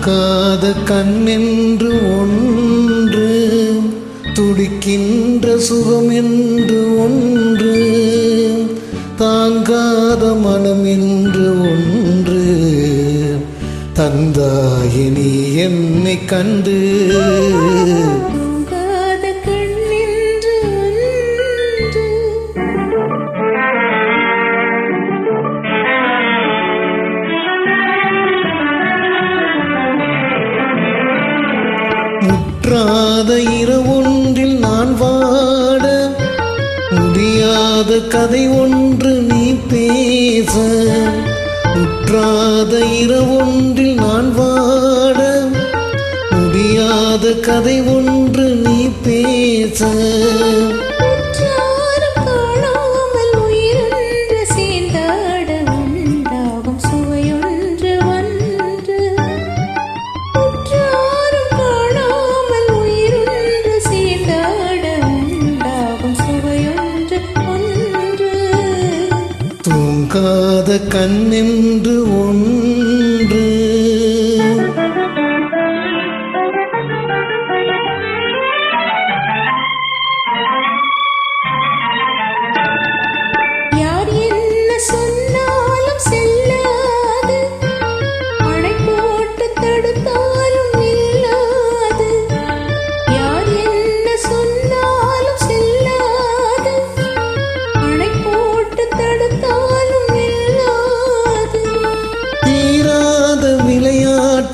தூங்காத கண்ணென்று ஒன்று துடிக்கின்ற சுகம் என்று ஒன்று தாங்காத மனம் என்று ஒன்று தந்தாயினி என்னை கண்டு முற்றாத இரவொன்றில் நான் வாட முடியாத கதை ஒன்று நீ பேச. முற்றாத இரவொன்றில் நான் வாட முடியாத கதை ஒன்று நீ பேச. கண்ணென்று ஒன்று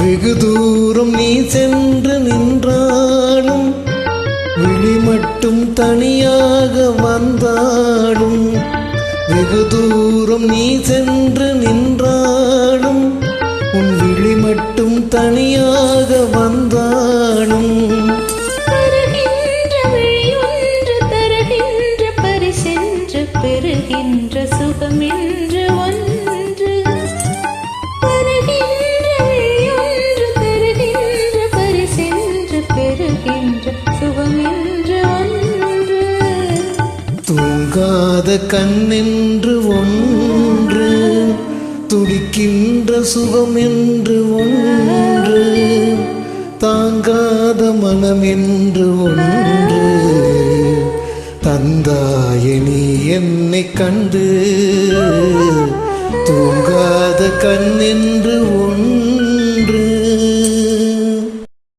வெகு தூரம் நீ சென்று நின்றாலும் விழி மட்டும் தனியாக வந்தாலும் வெகு தூரம் நீ சென்று நின்றாலும் உன் விழி மட்டும் தனியாக வந்தாலும். தருகின்ற பரிசென்று பெறுகின்ற சுகமில்லை. தூங்காத கண்ணென்று ஒன்று துடிக்கின்ற சுகம் என்று ஒன்று தாங்காத மனம் என்று ஒன்று தந்தாயணி என்னை கண்டு தூங்காத கண்ணென்று ஒன்று.